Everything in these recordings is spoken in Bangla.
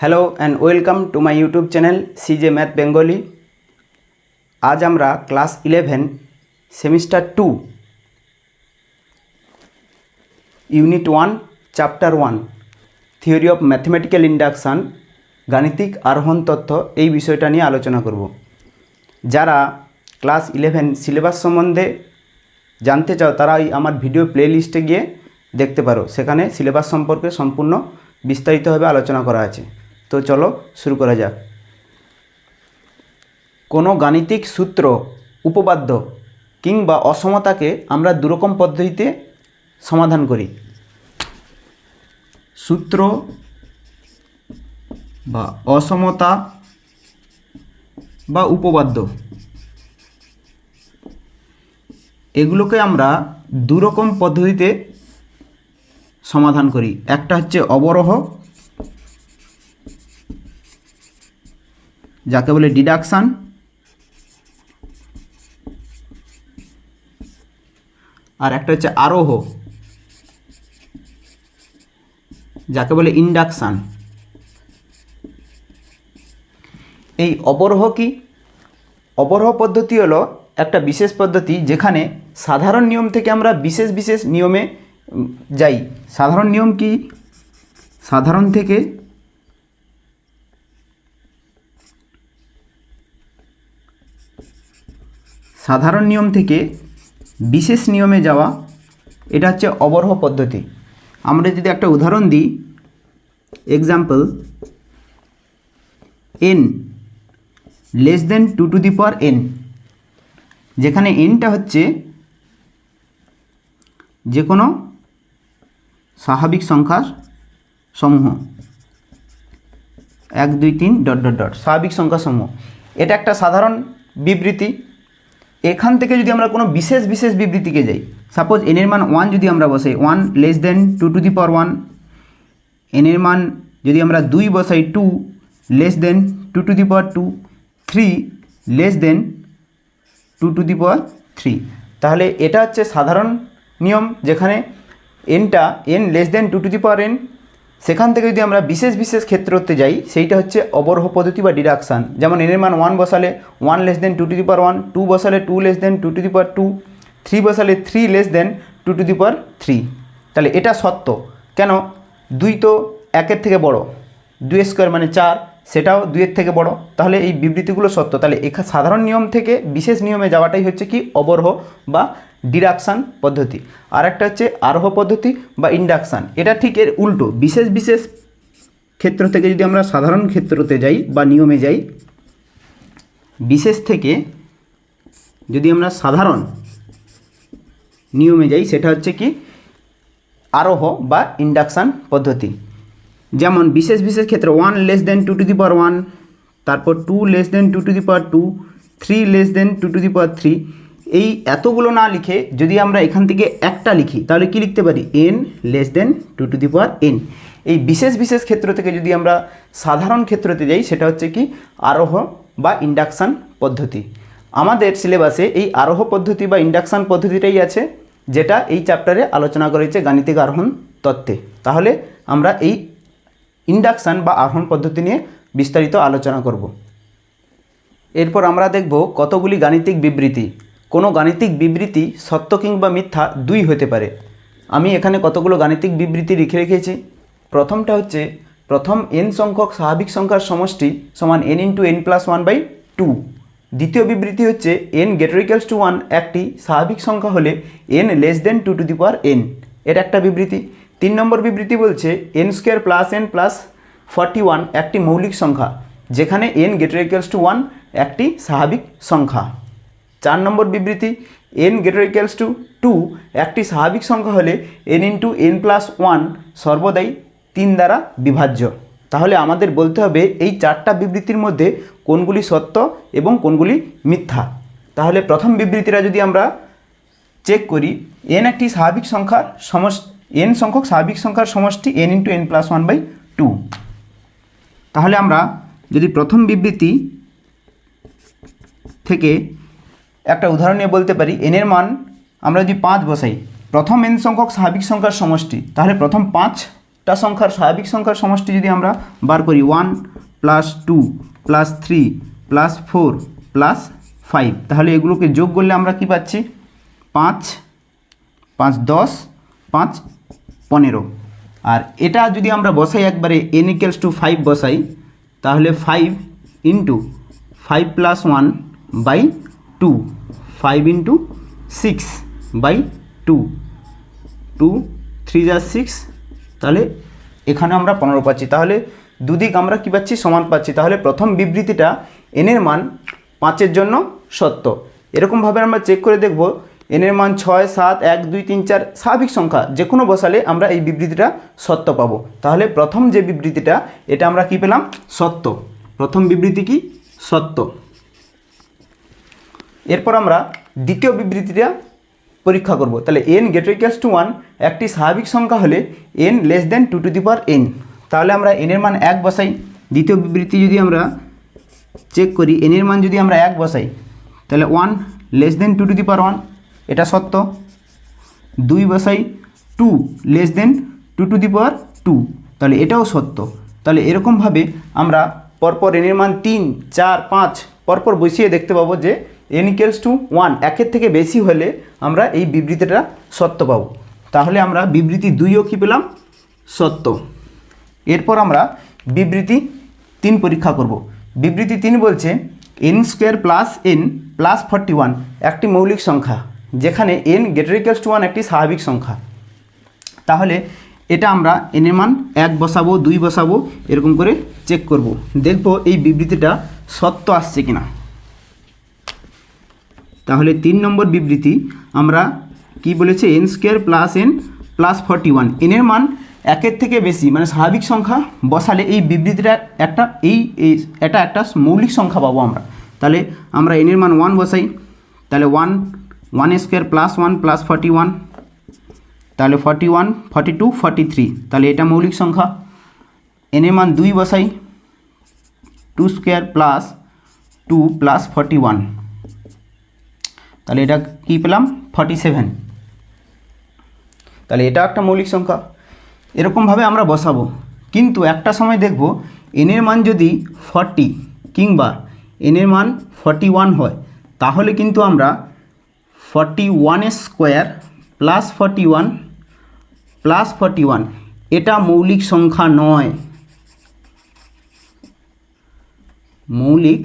Hello and welcome to my YouTube channel CJ math Bengali আজ আমরা class eleven semester two unit one chapter one theory of mathematical induction গাণিতিক আরোহণ তত্ত্ব এই বিষয়টা নিয়ে আলোচনা করব। যারা ক্লাস ইলেভেন সিলেবাস সম্বন্ধে জানতে চাও তারা এই আমার ভিডিও প্লেলিস্টে গিয়ে দেখতে পারো। সেখানে সিলেবাস সম্পর্কে সম্পূর্ণ বিস্তারিতভাবে আলোচনা করা আছে। তো চলো শুরু করা যাক। কোনো গাণিতিক সূত্র উপপাদ্য কিংবা অসমতাকে আমরা দুরকম পদ্ধতিতে সমাধান করি। সূত্র বা অসমতা বা উপপাদ্য। এগুলোকে আমরা দুরকম পদ্ধতিতে সমাধান করি। একটা হচ্ছে অবরোহ যাকে বলে ডিডাকশান। আর একটা হচ্ছে আরোহ, যাকে বলে ইন্ডাকশান। এই অবরোহ কি? অবরোহ পদ্ধতি হলো একটা বিশেষ পদ্ধতি যেখানে সাধারণ নিয়ম থেকে আমরা বিশেষ বিশেষ নিয়মে যাই। সাধারণ নিয়ম কি? সাধারণ থেকে সাধারণ নিয়ম থেকে বিশেষ নিয়মে যাওয়া, এটা হচ্ছে অবরহ পদ্ধতি। আমরা যদি একটা উদাহরণ দিই example N less than two to the power N যেখানে এনটা হচ্ছে যে কোনো স্বাভাবিক সংখ্যার সমূহ। এক, দুই, তিন, ডট ডট ডট, স্বাভাবিক সংখ্যা সমূহ। এটা একটা সাধারণ বিবৃতি। এখান থেকে যদি আমরা কোনো বিশেষ বিশেষ বিবৃতিকে যাই সাপোজ এনের মান ওয়ান যদি আমরা বসাই one less than two to the power one এনের মান যদি আমরা দুই বসাই two less than two to the power two three less than two to the power three তাহলে এটা হচ্ছে সাধারণ নিয়ম, যেখানে এনটা N less than two to the power N সেখান থেকে যদি আমরা বিশেষ বিশেষ ক্ষেত্রতে যাই, সেইটা হচ্ছে অবরোহ পদ্ধতি বা ডিডাকশান। যেমন এনের মান ওয়ান বসালে one less than two to the power one, two বসালে two less than two to the power two, three বসালে three less than two to the power three. তাহলে এটা সত্য। কেন? দুই তো একের থেকে বড়। দুই স্কোয়ার মানে চার, সেটাও দুইয়ের থেকে বড়। তাহলে এই বিবৃতিগুলো সত্য। তাহলে এখা সাধারণ নিয়ম থেকে বিশেষ নিয়মে যাওয়াটাই হচ্ছে কি? অবরোহ বা ডিডাকশান পদ্ধতি। আর একটা হচ্ছে আরোহ পদ্ধতি বা ইন্ডাকশান। এটা ঠিক এর উল্টো। বিশেষ বিশেষ ক্ষেত্র থেকে যদি আমরা সাধারণ ক্ষেত্রতে যাই বা নিয়মে যাই, বিশেষ থেকে যদি আমরা সাধারণ নিয়মে যাই, সেটা হচ্ছে কি আরোহ বা ইন্ডাকশান পদ্ধতি। যেমন বিশেষ বিশেষ ক্ষেত্রে one less than two to the power one তারপর two less than two to the power two three less than two to the power three এই এতগুলো না লিখে যদি আমরা এখান থেকে একটা লিখি, তাহলে কি লিখতে পারি? N less than two to the power N এই বিশেষ বিশেষ ক্ষেত্র থেকে যদি আমরা সাধারণ ক্ষেত্রতে যাই, সেটা হচ্ছে কি? আরোহ বা ইন্ডাকশান পদ্ধতি। আমাদের সিলেবাসে এই আরোহ পদ্ধতি বা ইন্ডাকশান পদ্ধতিটাই আছে, যেটা এই চ্যাপ্টারে আলোচনা করেছে গাণিতিক আরোহণ তত্ত্বে। তাহলে আমরা এই ইন্ডাকশান বা আরোহণ পদ্ধতি নিয়ে বিস্তারিত আলোচনা করব। এরপর আমরা দেখব কতগুলি গাণিতিক বিবৃতি। কোনো গাণিতিক বিবৃতি, সত্য কিংবা মিথ্যা দুই হতে পারে। আমি এখানে কতগুলো গাণিতিক বিবৃতি লিখে রেখেছি। প্রথমটা হচ্ছে, প্রথম এন সংখ্যক স্বাভাবিক সংখ্যার সমষ্টি সমান N into N plus one by two দ্বিতীয় বিবৃতি হচ্ছে এন গেটারিক্যালস টু ওয়ান একটি স্বাভাবিক সংখ্যা হলে N less than two to the power N এটা একটা বিবৃতি। তিন নম্বর বিবৃতি বলছে N square plus N plus forty one একটি মৌলিক সংখ্যা, যেখানে এন গেটারিক্যালস টু ওয়ান একটি স্বাভাবিক সংখ্যা। চার নম্বর বিবৃতি N greater equals to two একটি স্বাভাবিক সংখ্যা হলে N into N plus one সর্বদাই তিন দ্বারা বিভাজ্য। তাহলে আমাদের বলতে হবে এই চারটা বিবৃতির মধ্যে কোনগুলি সত্য এবং কোনগুলি মিথ্যা। তাহলে প্রথম বিবৃতিটা যদি আমরা চেক করি এন একটি স্বাভাবিক সংখ্যার সমস এন সংখ্যক স্বাভাবিক সংখ্যার সমষ্টি N into N plus one by two তাহলে আমরা যদি প্রথম বিবৃতি থেকে একটা উদাহরণ নিয়ে বলতে পারি এনের মান আমরা যদি পাঁচ বসাই, প্রথম এন সংখ্যক স্বাভাবিক সংখ্যার সমষ্টি, তাহলে প্রথম পাঁচ পাঁচটা সংখ্যার স্বাভাবিক সংখ্যার সমষ্টি যদি আমরা বার করি one plus two plus three plus four plus five তাহলে এগুলোকে যোগ করলে আমরা কি পাচ্ছি? পাঁচ পাঁচ দশ, পাঁচ পনেরো। আর এটা যদি আমরা বসাই একবারে এন ইকেলস টু ফাইভ বসাই, তাহলে five into five plus one by two five into six by two two three যা সিক্স তাহলে এখানে আমরা পনেরো পাচ্ছি। তাহলে দুদিক আমরা কী পাচ্ছি? সমান পাচ্ছি। তাহলে প্রথম বিবৃতিটা এনের মান পাঁচের জন্য সত্য। এরকমভাবে আমরা চেক করে দেখব। এনের মান ছয়, সাত, এক, দুই, তিন, চার, স্বাভাবিক সংখ্যা। যে কোনো বসালে আমরা এই বিবৃতিটা সত্য পাবো। তাহলে প্রথম যে বিবৃতিটা, এটা আমরা কি পেলাম? সত্য। প্রথম বিবৃতি কি? সত্য। এরপর আমরা দ্বিতীয় বিবৃতিটা পরীক্ষা করব। তাহলে N greater equals to one একটি স্বাভাবিক সংখ্যা হলে N less than two to the power N তাহলে আমরা এনের মান এক বসাই। দ্বিতীয় বিবৃতি যদি আমরা চেক করি এনের মান যদি আমরা এক বসাই, তাহলে one less than two to the power one এটা সত্য। দুই বসাই two less than two to the power two তাহলে এটাও সত্য। তাহলে এরকমভাবে আমরা পরপর এনের মান তিন, চার, পাঁচ পরপর বসিয়ে দেখতে পাবো যে এন ইকুয়ালস টু ওয়ান একের থেকে বেশি হলে আমরা এই বিবৃতিটা সত্য পাবো। তাহলে আমরা বিবৃতি দুইও কী পেলাম? সত্য। এরপর আমরা বিবৃতি তিন পরীক্ষা করব। বিবৃতি তিন বলছে N square plus N plus forty one একটি মৌলিক সংখ্যা, যেখানে N greater equals to one একটি স্বাভাবিক সংখ্যা। তাহলে এটা আমরা এনের মান এক বসাবো, দুই বসাবো, এরকম করে চেক করব। দেখব এই বিবৃতিটা সত্য আসছে কিনা। তাহলে তিন নম্বর বিবৃতি, আমরা কি বলেছে N square plus N plus forty one এনের মান একের থেকে বেশি মানে স্বাভাবিক সংখ্যা বসালে এই বিবৃতিটা একটা, এই এটা একটা মৌলিক সংখ্যা পাবো আমরা। তাহলে আমরা এনের মান ওয়ান বসাই, তাহলে one one square plus one plus forty one তাহলে forty one forty two forty three তাহলে এটা মৌলিক সংখ্যা। এনের মান দুই বসাই two square plus two plus forty one তাহলে এটা কী পেলাম? ফর্টি সেভেন তাহলে এটা একটা মৌলিক সংখ্যা। এরকমভাবে আমরা বসাবো। কিন্তু একটা সময় দেখব এনের মান যদি ফর্টি কিংবা এনের মান ফর্টি ওয়ান হয়, তাহলে কিন্তু আমরা ফর্টি ওয়ানের square plus forty one plus forty one এটা মৌলিক সংখ্যা নয়। মৌলিক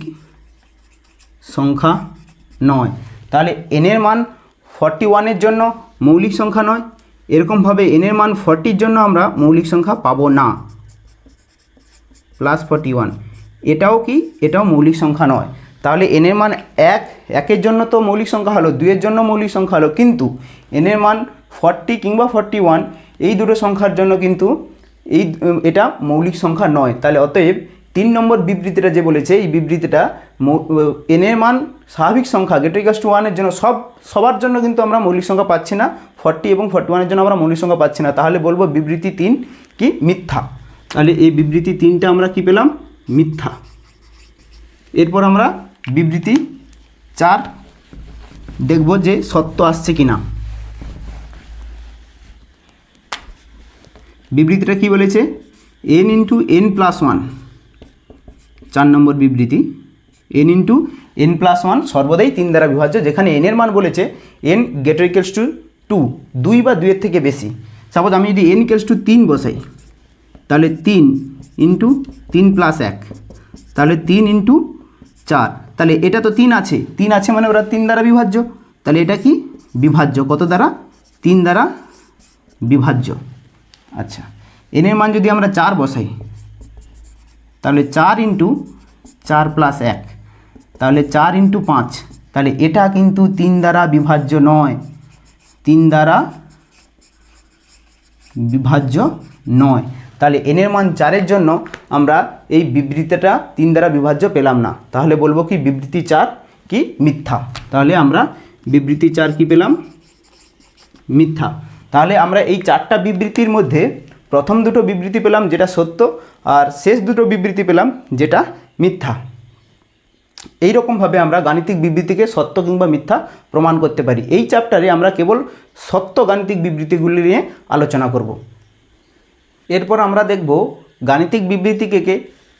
সংখ্যা নয়। তাহলে এনের মান ফর্টি ওয়ানের জন্য মৌলিক সংখ্যা নয়। এরকমভাবে এনের মান ফর্টির জন্য আমরা মৌলিক সংখ্যা পাবো না। প্লাস ফর্টি ওয়ান এটাও কি? এটাও মৌলিক সংখ্যা নয়। তাহলে এনের মান এক, একের জন্য তো মৌলিক সংখ্যা হলো, দুইয়ের জন্য মৌলিক সংখ্যা হলো। কিন্তু এনের মান ফর্টি কিংবা ফর্টি ওয়ান এই দুটো সংখ্যার জন্য কিন্তু এই, এটা মৌলিক সংখ্যা নয়। তাহলে অতএব তিন নম্বর বিবৃতিটা যে বলেছে এই বিবৃতিটা আহ, এনের মান স্বাভাবিক সংখ্যা গেটেরিকাস টু ওয়ানের জন্য সব সবার জন্য কিন্তু আমরা মৌলিক সংখ্যা পাচ্ছি না ফর্টি এবং ফর্টি ওয়ানের জন্য আমরা মৌলিক সংখ্যা পাচ্ছি না। তাহলে বলব বিবৃতি তিন কি মিথ্যা। তাহলে এই বিবৃতি তিনটা আমরা কি পেলাম? মিথ্যা। এরপর আমরা বিবৃতি চার দেখব যে সত্য আসছে কি না বিবৃতিটা কি বলেছে? N into N plus one চার নম্বর বিবৃতি। N into N plus one সর্বদাই তিন দ্বারা বিভাজ্য, যেখানে এনের মান বলেছে N greater equals to two দুই বা দুইয়ের থেকে বেশি। সাপোজ আমি যদি এন ইকেলস টু তিন বসাই, তাহলে তিন ইন্টু তিন প্লাস এক, তাহলে তিন ইন্টু চার। তাহলে এটা তো তিন আছে তিন আছে মানে ওরা তিন দ্বারা বিভাজ্য। তাহলে এটা কি? বিভাজ্য। কত দ্বারা? তিন দ্বারা বিভাজ্য। আচ্ছা এনের মান যদি আমরা চার বসাই তাহলে চার ইন্টু চার প্লাস এক। তাহলে চার ইন্টু পাঁচ। তাহলে এটা কিন্তু তিন দ্বারা বিভাজ্য নয়। তিন দ্বারা বিভাজ্য নয়। তাহলে এনের মান চারের জন্য আমরা এই বিবৃতিটা তিন দ্বারা বিভাজ্য পেলাম না। তাহলে বলব কি বিবৃতি চার কি মিথ্যা। তাহলে আমরা বিবৃতি চার কি পেলাম? মিথ্যা। তাহলে আমরা এই চারটা বিবৃতির মধ্যে প্রথম দুটো বিবৃতি পেলাম যেটা সত্য আর শেষ দুটো বিবৃতি পেলাম যেটা মিথ্যা। এই রকমভাবে আমরা গাণিতিক বিবৃতিকে সত্য কিংবা মিথ্যা প্রমাণ করতে পারি। এই চ্যাপ্টারে আমরা কেবল সত্য গাণিতিক বিবৃতিগুলি নিয়ে আলোচনা করব। এরপর আমরা দেখব গাণিতিক বিবৃতিকে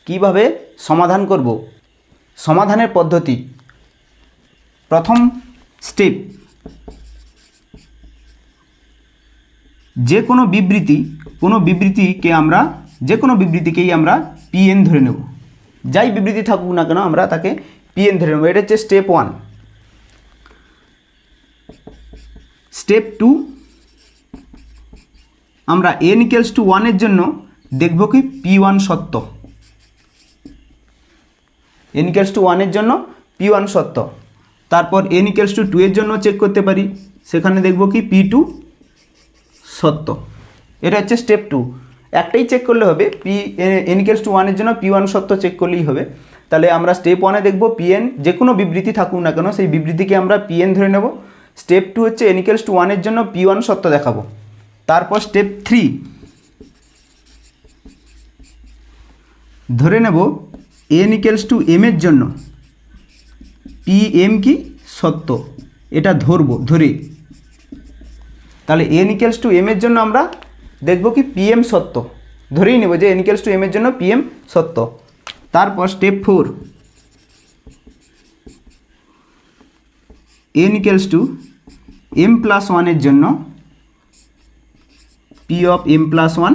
কীভাবে সমাধান করব। সমাধানের পদ্ধতি। প্রথম স্টেপ যে কোনো বিবৃতি, কোনো বিবৃতিকে আমরা যে কোনো বিবৃতিকেই আমরা পিএন ধরে নেব। যাই বিবৃতি থাকুক না কেন, আমরা তাকে পিএন ধরে নেব। এটা হচ্ছে স্টেপ ওয়ান স্টেপ টু আমরা এন ইকেলস টু ওয়ানের জন্য দেখব কি পি ওয়ান সত্য। এন ইকেলস টু ওয়ানের জন্য পি ওয়ান সত্য। তারপর এন ইকেলস টু টু এর জন্য চেক করতে পারি। সেখানে দেখব কি পি টু সত্য। এটা হচ্ছে স্টেপ টু একটাই চেক করলে হবে পি এন ইকেলস টু ওয়ানের জন্য পি ওয়ান সত্য চেক করলেই হবে। তাহলে আমরা স্টেপ ওয়ানে দেখব পিএন যে কোনো বিবৃতি থাকুক না কেন, সেই বিবৃতিকে আমরা পিএন ধরে নেব। স্টেপ টু হচ্ছে এনিকেলস টু ওয়ানের জন্য পি ওয়ান সত্য দেখাবো। তারপর স্টেপ থ্রি ধরে নেব এন ইকেলস টু এম এর জন্য পি এম কি? সত্য। এটা ধরবো, ধরে। তাহলে এন ইকেলস টু এম এর জন্য আমরা দেখব কি পিএম সত্য। ধরেই নেব যে এন ইকেলস টু এম এর জন্য পিএম সত্য। তারপর step four N equals to M plus ওয়ানের জন্য P of M plus one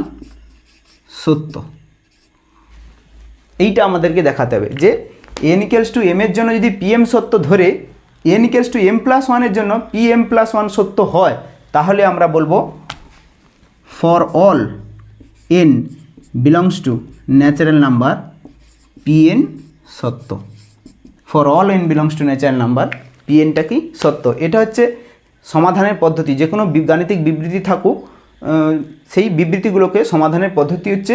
সত্য। এইটা আমাদেরকে দেখাতে হবে যে এন ইকেলস টু এম এর জন্য যদি পিএম সত্য ধরে N equals to M plus ওয়ানের জন্য পি এম প্লাস ওয়ান সত্য হয় তাহলে আমরা বলব for all N belongs to natural number PN সত্য। For all N belongs to natural number পিএনটা কি? সত্য। এটা হচ্ছে সমাধানের পদ্ধতি। যে কোনো গাণিতিক বিবৃতি থাকুক সেই বিবৃতিগুলোকে সমাধানের পদ্ধতি হচ্ছে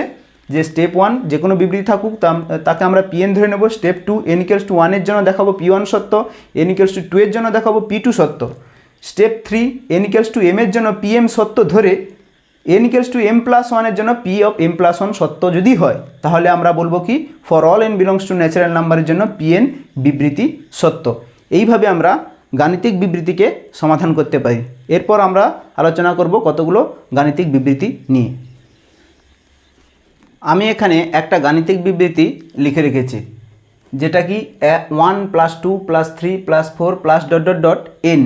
যে স্টেপ ওয়ান যে কোনো বিবৃতি থাকুক তাকে আমরা পিএন ধরে নেব। স্টেপ টু এনিকেলস টু ওয়ানের জন্য দেখাবো পি ওয়ান সত্য এনিকেলস টু টু এর জন্য দেখাবো পি টু সত্য। Step three N equals to M এর জন্য পিএম সত্য ধরে N equals to M plus ওয়ানের জন্য P of M plus one সত্য যদি হয়, তাহলে আমরা বলব কি for all N belongs to natural নাম্বারের জন্য পি এন বিবৃতি সত্য। এইভাবে আমরা গাণিতিক বিবৃতিকে সমাধান করতে পারি। এরপর আমরা আলোচনা করব কতগুলো গাণিতিক বিবৃতি নিয়ে। আমি এখানে একটা গাণিতিক বিবৃতি লিখে রেখেছি, যেটা কি one plus two plus three plus four plus dot dot dot N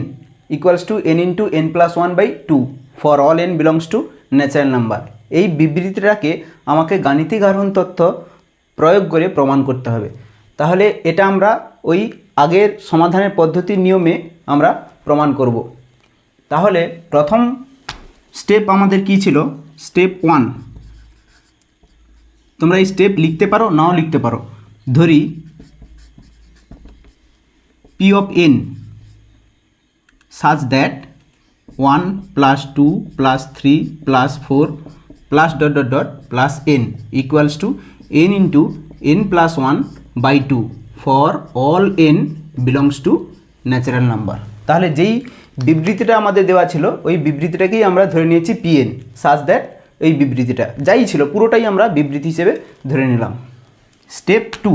equals to N into N plus one by two for all N belongs to natural number এই বিবৃতিটাকে আমাকে গাণিতিক আরোহণ তথ্য প্রয়োগ করে প্রমাণ করতে হবে। তাহলে এটা আমরা ওই আগের সমাধানের পদ্ধতির নিয়মে আমরা প্রমাণ করব। তাহলে প্রথম স্টেপ আমাদের কি ছিল? Step one. তোমরা এই স্টেপ লিখতে পারো, নাও লিখতে পারো। ধরি P of N such that one plus two plus three plus four plus dot dot dot plus N equals to N into N plus one by two for all N belongs to natural number তাহলে যেই বিবৃতিটা আমাদের দেওয়া ছিল, ওই বিবৃতিটাকেই আমরা ধরে নিয়েছি পিএন সাজ দ্যাট এই বিবৃতিটা, যাই ছিল, পুরোটাই আমরা বিবৃতি হিসেবে ধরে নিলাম। স্টেপ টু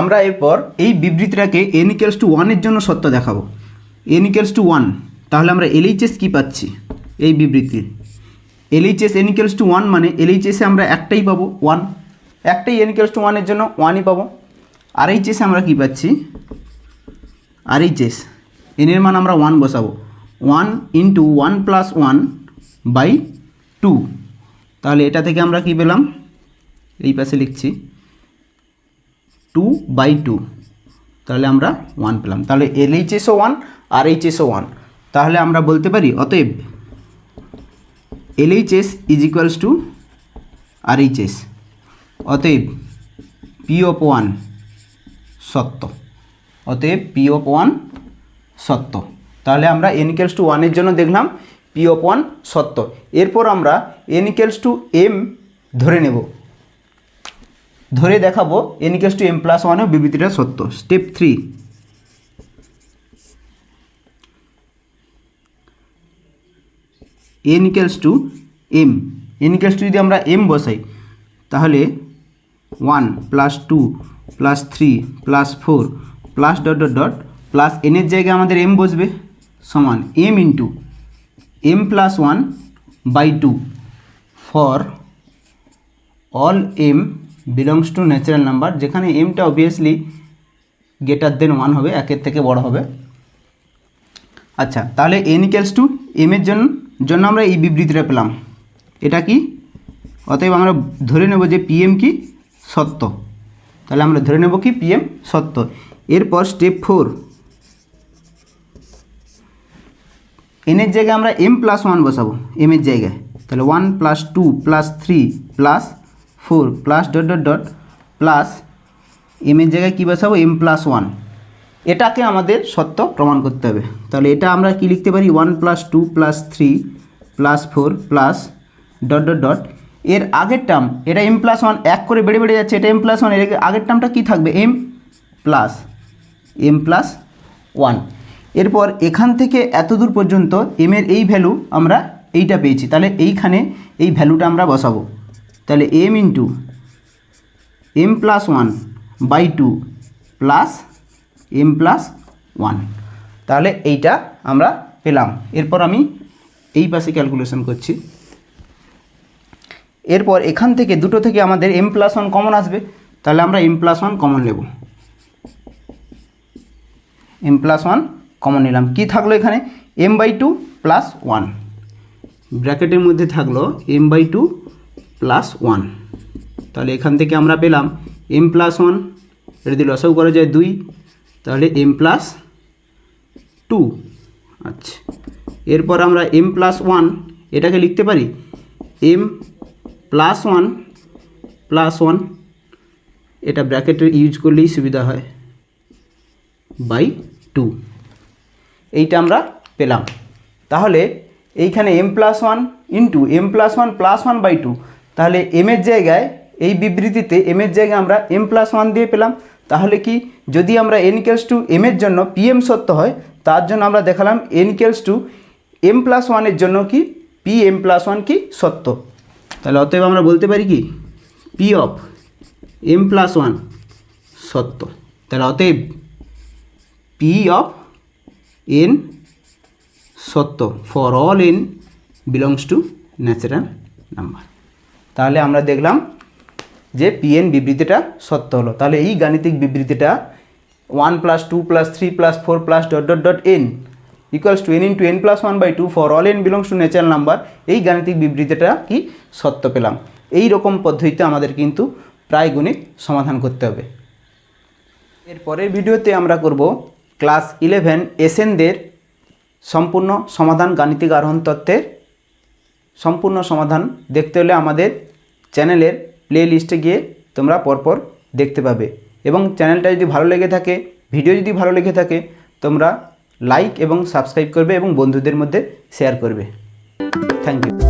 আমরা এরপর এই বিবৃতিটাকে এন ইকেলস টু ওয়ানের জন্য সত্য দেখাবো। এন ইকেলস টু ওয়ান তাহলে আমরা এলএইচএস কী পাচ্ছি? এই বিবৃতির LHS n equals to one মানে এলএইচএসে আমরা একটাই পাবো ওয়ান একটাই এন ইকেলস টু ওয়ানের জন্য ওয়ানই পাবো। আর এইচএসে আমরা কী পাচ্ছি? আর এইচএস এনের মান আমরা ওয়ান বসাবো। One into one plus one by two তাহলে এটা থেকে আমরা কী পেলাম? এই পাশে লিখছি। টু বাই টু তাহলে আমরা ওয়ান পেলাম। তাহলে এল এইচএসও ওয়ান আর এইচএসও ওয়ান তাহলে আমরা বলতে পারি, অতএব L HS is equals to R HS অতএব পি অফ ওয়ান সত্য। অতএব পি অফ ওয়ান সত্য। তাহলে আমরা এন ইকেলস টু ওয়ানের জন্য দেখলাম পি অফ ওয়ান সত্য। এরপর আমরা এন ইকেলস টু এম ধরে নেব। ধরে দেখাবো N equals to M plus ওয়ানেও বিবৃতিটা সত্য। Step three N equals to M N equals to যদি আমরা এম বসাই, তাহলে one plus two plus three plus four plus dot dot dot plus এনের জায়গায় আমাদের এম বসবে সমান M into M plus one by two for all M belongs to natural number যেখানে এমটা অবভিয়াসলি গ্রেটার দেন ওয়ান হবে, একের থেকে বড় হবে। আচ্ছা তাহলে এন ইকুয়ালস টু এম এর জন্য জন্য আমরা এই বিবৃতিটা পেলাম। এটা কি? অতএব আমরা ধরে নেব যে পিএম কি? সত্য। তাহলে আমরা ধরে নেব কি? পিএম সত্য। এরপর স্টেপ ফোর এনের জায়গায় আমরা এম প্লাস ওয়ান বসাবো। এম এর জায়গায়। তাহলে one plus two plus three plus four plus dot dot dot plus m এর জায়গায় কী বসাবো? এম প্লাস ওয়ান এটাকে আমাদের সত্য প্রমাণ করতে হবে। তাহলে এটা আমরা কি লিখতে পারি? One plus two plus three plus four plus dot dot dot এর আগের টার্ম এটা এম প্লাস ওয়ান এক করে বেড়ে বেড়ে যাচ্ছে, এটা এম প্লাস ওয়ানের আগের টার্মটা কী থাকবে? M plus m plus one এরপর এখান থেকে এত দূর পর্যন্ত এম এর এই ভ্যালু আমরা এইটা পেয়েছি। তাহলে এইখানে এই ভ্যালুটা আমরা বসাবো। তাহলে m into m plus one by two plus m plus one তাহলে এইটা আমরা পেলাম। এরপর আমি এই পাশে ক্যালকুলেশন করছি। এরপর এখান থেকে দুটো থেকে আমাদের এম প্লাস ওয়ান কমন আসবে। তাহলে আমরা এম প্লাস ওয়ান কমন নেব। এম প্লাস ওয়ান কমন নিলাম। কী থাকল এখানে? M by two plus one ব্র্যাকেটের মধ্যে থাকল m by two plus one তাহলে এখান থেকে আমরা পেলাম এম প্লাস ওয়ান এটা দিয়ে লসাও করা যায় দুই, তাহলে এম প্লাস টু আচ্ছা এরপর আমরা এম প্লাস ওয়ান এটাকে লিখতে পারি m plus one plus one এটা ব্র্যাকেটের ইউজ করলেই সুবিধা হয় বাই টু এইটা আমরা পেলাম। তাহলে এইখানে m plus one into m plus one plus one by two তাহলে এম এর জায়গায় এই বিবৃতিতে এম এর জায়গায় আমরা এম প্লাস ওয়ান দিয়ে পেলাম। তাহলে কি? যদি আমরা এন কেলস টু এম এর জন্য পিএম সত্য হয়, তার জন্য আমরা দেখালাম n equals to m plus ওয়ানের জন্য কি? পি এম প্লাস ওয়ান কি সত্য? তাহলে অতএব আমরা বলতে পারি কি? P of m plus one সত্য। তাহলে অতএব পি অফ এন সত্য। For all n belongs to natural number তাহলে আমরা দেখলাম যে পিএন বিবৃতিটা সত্য হলো। তাহলে এই গাণিতিক বিবৃতিটা one plus two plus three plus four plus dot dot dot n equals to n into n plus one by two for all n belongs to natural number এই গাণিতিক বিবৃতিটা কি সত্য পেলাম। এই রকম পদ্ধতিতে আমাদের কিন্তু প্রায় গণিত সমাধান করতে হবে। এর পরের ভিডিওতে আমরা করব ক্লাস ইলেভেন এসএনদের সম্পূর্ণ সমাধান গাণিতিক আরোহণ তত্ত্বের সম্পূর্ণ সমাধান। দেখতে হলে আমাদের চ্যানেলের প্লে লিস্টে গিয়ে তোমরা পরপর দেখতে পাবে। এবং চ্যানেলটা যদি ভালো লেগে থাকে ভিডিও যদি ভালো লেগে থাকে, তোমরা লাইক এবং সাবস্ক্রাইব করবে এবং বন্ধুদের মধ্যে শেয়ার করবে। Thank you